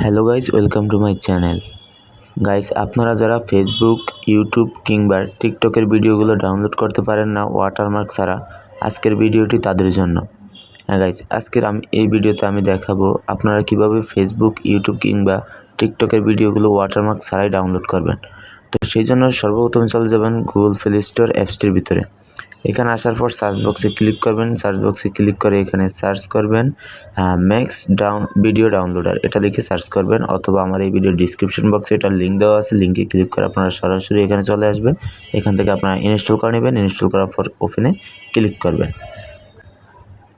Hello guys, welcome to my channel. Guys, আপনারা যারা Facebook YouTube কিংবা টিকটকের ভিডিওগুলো ডাউনলোড করতে পারেন না ওয়াটারমার্ক ছাড়া, আজকের ভিডিওটি তাদের জন্য। হ্যাঁ গাইস, আজকের আমি, এই ভিডিওতে আমি দেখাবো আপনারা কীভাবে ফেসবুক ইউটিউব কিংবা টিকটকের ভিডিওগুলো ওয়াটারমার্ক ছাড়াই ডাউনলোড করবেন। তো সেই জন্য সর্বপ্রথম চলে যাবেন গুগল প্লে স্টোর অ্যাপসটির ভিতরে। এখানে আসার পর সার্চ বক্সে ক্লিক করবেন। সার্চ বক্সে ক্লিক করে এখানে সার্চ করবেন ম্যাক্স ডাউন ভিডিও ডাউনলোডার এটা লিখে সার্চ করবেন অথবা আমার এই ভিডিও ডিসক্রিপশন বক্সে এটার লিঙ্ক দেওয়া আছে। লিঙ্কে ক্লিক করে আপনারা সরাসরি এখানে চলে আসবেন। এখান থেকে আপনারা ইনস্টল করে নেবেন। ইনস্টল করার পর ওপেনে ক্লিক করবেন।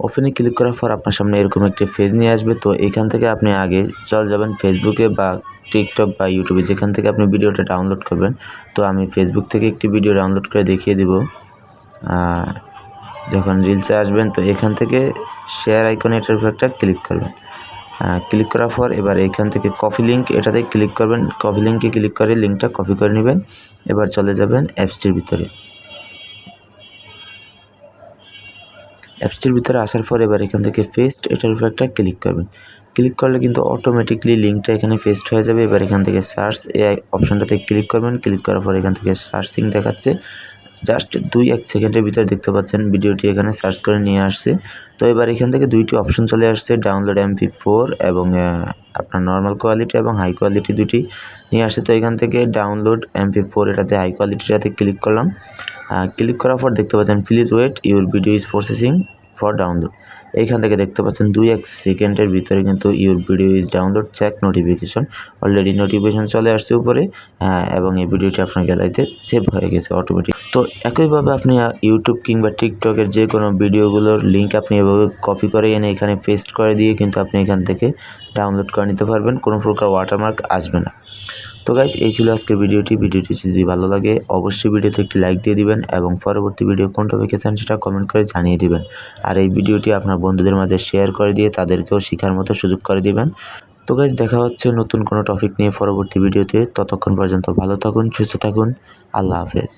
ওপেনে ক্লিক করার পর আপনার সামনে এরকম একটি পেজ নিয়ে আসবে। তো এখান থেকে আপনি আগে চলে যাবেন ফেসবুকে বা টিকটক বা ইউটিউবে যেখান থেকে আপনি ভিডিওটা ডাউনলোড করবেন, তো আমি ফেসবুক থেকে একটি ভিডিও ডাউনলোড করে দেখিয়ে দেব। যখন রিলসে আসবেন, তো এখান থেকে শেয়ার আইকনে এটার উপর একটা ক্লিক করবেন ক্লিক করার পর এবার এখান থেকে কপি লিঙ্ক এটাতে ক্লিক করবেন। কপি লিঙ্কে ক্লিক করে লিঙ্কটা কপি করে নেবেন। এবার চলে যাবেন অ্যাপসটির ভিতরে। অ্যাপসটির ভিতরে আসার পর এবার এখান থেকে ফেস্ট এটার উপর একটা ক্লিক করবেন। ক্লিক করলে কিন্তু অটোমেটিকলি লিঙ্কটা এখানে ফেস্ট হয়ে যাবে। এবার এখান থেকে সার্চ এই অপশানটাতে ক্লিক করবেন। ক্লিক করার পর এখান থেকে সার্চিং দেখাচ্ছে। জাস্ট দুই এক সেকেন্ডের ভিতরে দেখতে পাচ্ছেন ভিডিওটি এখানে সার্চ করে নিয়ে আসছে। তো এবার এখান থেকে দুইটি অপশন চলে আসছে ডাউনলোড এমপি ফোর এবং আপনার নর্মাল কোয়ালিটি এবং হাই কোয়ালিটি দুটি নিয়ে আসছে। তো এখান থেকে ডাউনলোড এমপি ফোর এটাতে হাই কোয়ালিটিটাতে ক্লিক করলাম। ক্লিক করার পর দেখতে পাচ্ছেন please wait your video is processing for download এইখান থেকে দেখতে পাচ্ছেন, দুই এক সেকেন্ডের ভিতরে কিন্তু your video is download check notification already notification চলে আসছে উপরে এবং এই ভিডিওটি আপনার গ্যালারিতে সেভ হয়ে গেছে অটোমেটিক তো একইভাবে আপনি ইউটিউব কিংবা টিকটকের যে কোনো ভিডিওগুলোর লিঙ্ক আপনি এভাবে কপি করে এনে এখানে পেস্ট করে দিয়ে কিন্তু আপনি এখান থেকে ডাউনলোড করে নিতে পারবেন, কোনো প্রকার ওয়াটারমার্ক আসবে না। তো গাইজ এই ছিল আজকের ভিডিওটি। ভিডিওটি যদি ভালো লাগে, অবশ্যই ভিডিওতে একটি লাইক দিয়ে দিবেন এবং পরবর্তী ভিডিও কোন টপিকে চান সেটা কমেন্ট করে জানিয়ে দিবেন। আর এই ভিডিওটি আপনার বন্ধুদের মাঝে শেয়ার করে দিয়ে তাদেরকেও শেখার মতো সুযোগ করে দিবেন। তো গাইজ দেখা হচ্ছে নতুন কোনো টপিক নিয়ে পরবর্তী ভিডিওতে ততক্ষণ পর্যন্ত ভালো থাকুন, সুস্থ থাকুন। আল্লাহ হাফেজ।